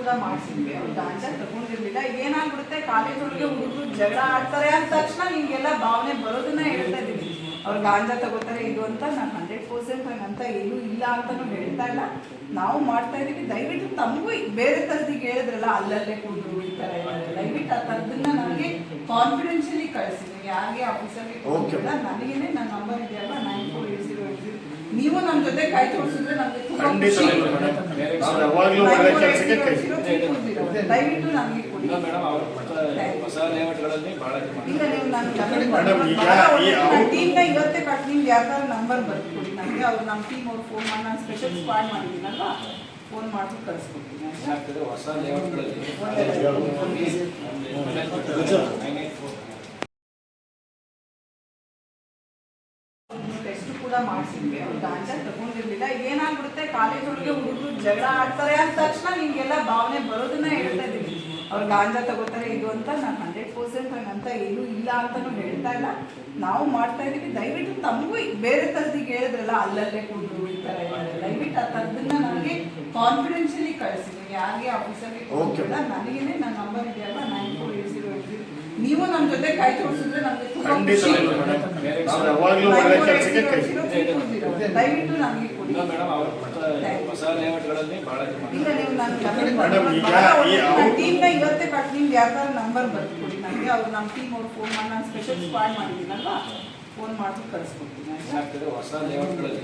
ಕೂಡ ಮಾಡಿಸಿದ್ವಿ ಅವ್ರು ಗಾಂಜಾ ತಗೊಂಡಿರ್ಲಿಲ್ಲ ಏನಾಗ್ಬಿಡುತ್ತೆ ಕಾಲೇಜ್ ಒಳಗೆ ಹುಡುಗರು ಜಗಳ ಆಡ್ತಾರೆ ಅಂದ ತಕ್ಷಣ ನಿಮ್ಗೆಲ್ಲ ಭಾವನೆ ಬರೋದನ್ನ ಹೇಳ್ತಾ ಇದ್ದೀನಿ ಅವ್ರು ಗಾಂಜಾ ತಗೋತಾರೆ ಇದು ಅಂತ ನಾನು ಹಂಡ್ರೆಡ್ ಪರ್ಸೆಂಟ್ ಅಂತ ಏನೂ ಇಲ್ಲ ಅಂತಾನು ಹೇಳ್ತಾ ಇಲ್ಲ. ನಾವು ಮಾಡ್ತಾ ಇದೀವಿ ದಯವಿಟ್ಟು ತಮಗೂ ಬೇರೆ ಥರದಿಗೆ ಹೇಳಿದ್ರಲ್ಲ ಅಲ್ಲಲ್ಲೇ ಕುಡಿದ್ರು ಈ ಥರ ದಯವಿಟ್ಟು ಆ ಥರದನ್ನ ನನಗೆ ಕಾನ್ಫಿಡೆನ್ಷಿಯಲಿ ಕಳಿಸಿ. ನೀವು ಯಾರಿಗೆ ಆಫೀಸಲ್ಲಿ ಕೊಡ್ತಿಲ್ಲ ನನಗೇನೆ ನನ್ನ ನಂಬರ್ ಇದೆಯಲ್ಲ nine four eight zero eight zero ನೀವು ನಮ್ಮ ಜೊತೆ ಕೈ ಜೋಡಿಸಿದ್ರೆ ನಮಗೆ ತುಂಬಾ ಖುಷಿ ಯಾವಾಗ್ಲೂ ಒಳ್ಳೆ ಕೆಲಸಕ್ಕೆ ಕೈ ದಯವಿಟ್ಟು ನನಗೆ ಕೊಡಿ. ಮೇಡಮ್ ಅವ್ರ ಹೊಸ ಲೇಔಟ್ಗಳಲ್ಲಿ ಬಹಳ ಈಗ ನೀವು ಟೀಮ್ನ ಇವತ್ತೇ ಕಟ್ ನಿಮ್ಗೆ ಯಾವ್ದಾದ್ರು ನಂಬರ್ ಬರ್ಕೊಡಿ ನನಗೆ ಅವ್ರು ನಮ್ಮ ಟೀಮ್ ಅವ್ರು ಫೋನ್ ಮಾಡಿ ನಾನು ಸ್ಪೆಷಲ್ ಸ್ಕ್ವಾಡ್ ಮಾಡಿದ್ದೀನಲ್ಲ ಫೋನ್ ಮಾಡ್ಬಿಟ್ಟು ಕಳಿಸ್ಕೊಡ್ತೀನಿ ಹೊಸ ಲೇಔಟ್ಗಳಲ್ಲಿ ಕೂಡ ಮಾಡಿಸಿದ್ವಿ ಅವ್ರು ಗಾಂಜಾ ತಗೊಂಡಿರ್ಲಿಲ್ಲ. ಏನಾಗ್ಬಿಡುತ್ತೆ ಕಾಲೇಜ್ ಒಳಗೆ ಹುಡುಗರು ಜಗಳ ಆಡ್ತಾರೆ ಅಂದ ತಕ್ಷಣ ನಿಮ್ಗೆಲ್ಲ ಭಾವನೆ ಬರೋದನ್ನ ಹೇಳ್ತಾ ಇದ್ದೀನಿ. ಅವ್ರು ಗಾಂಜಾ ತಗೋತಾರೆ ಇದು ಅಂತ ನಾನು ಹಂಡ್ರೆಡ್ ಪರ್ಸೆಂಟ್ ಹಂಗಂತ ಏನೂ ಇಲ್ಲ ಅಂತಾನು ಹೇಳ್ತಾ ಇಲ್ಲ. ನಾವು ಮಾಡ್ತಾ ಇದೀವಿ ದಯವಿಟ್ಟು ತಮಗೂ ಬೇರೆ ತರದಿಗೆ ಹೇಳಿದ್ರಲ್ಲ ಅಲ್ಲಲ್ಲೇ ಕೂತು ಇದ್ದಾರೆ ದಯವಿಟ್ಟು ಆ ಥರದನ್ನ ನನಗೆ ಕಾನ್ಫಿಡೆನ್ಷಿಯಲಿ ಕಳಿಸಿ. ನೀವು ಯಾರಿಗೆ ಆಫೀಸಲ್ಲಿ ಇಲ್ಲ ನನಗೇನೆ ನನ್ನ ನಂಬರ್ ಇದೆಯಲ್ಲ nine four eight zero eight zero ನೀವು ನಮ್ಮ ಜೊತೆ ಕೈ ಜೋಡಿಸಿದ್ರೆ ನಮಗೆ ತುಂಬಾ ಖುಷಿ ಯಾವಾಗ್ಲೂ ಒಳ್ಳೆ ಕೆಲಸಕ್ಕೆ ಕೈ. ದಯವಿಟ್ಟು ನನಗೆ ಕೊಡಿ. ಇಲ್ಲ ಮೇಡಮ್ ಅವ್ರ ಹೊಸ ಲೇಔಟ್ಗಳಲ್ಲಿ ಬಹಳ ನೀವು ಮೇಡಮ್, ಈಗ ಅವ್ರು- ಟೀಮ್ನ ಇವತ್ತೇ ಕಟ್ ನಿಮ್ಗೆ ಯಾವ್ದಾದ್ರು ನಂಬರ್ ಬರ್ಕೊಡಿ ನನಗೆ. ಅವ್ರು ನಮ್ಮ ಟೀಮ್ ಅವ್ರು ಫೋನ್ ಮಾಡಿ ನಾನು ಸ್ಪೆಷಲ್ ಸ್ಕ್ವಾಡ್ ಮಾಡಿದ್ದೀನಲ್ಲ ಫೋನ್ ಮಾಡ್ಬಿಟ್ಟು ಕಳಿಸ್ಕೊಡ್ತೀನಿ ಹೊಸ ಲೇಔಟ್ಗಳಲ್ಲಿ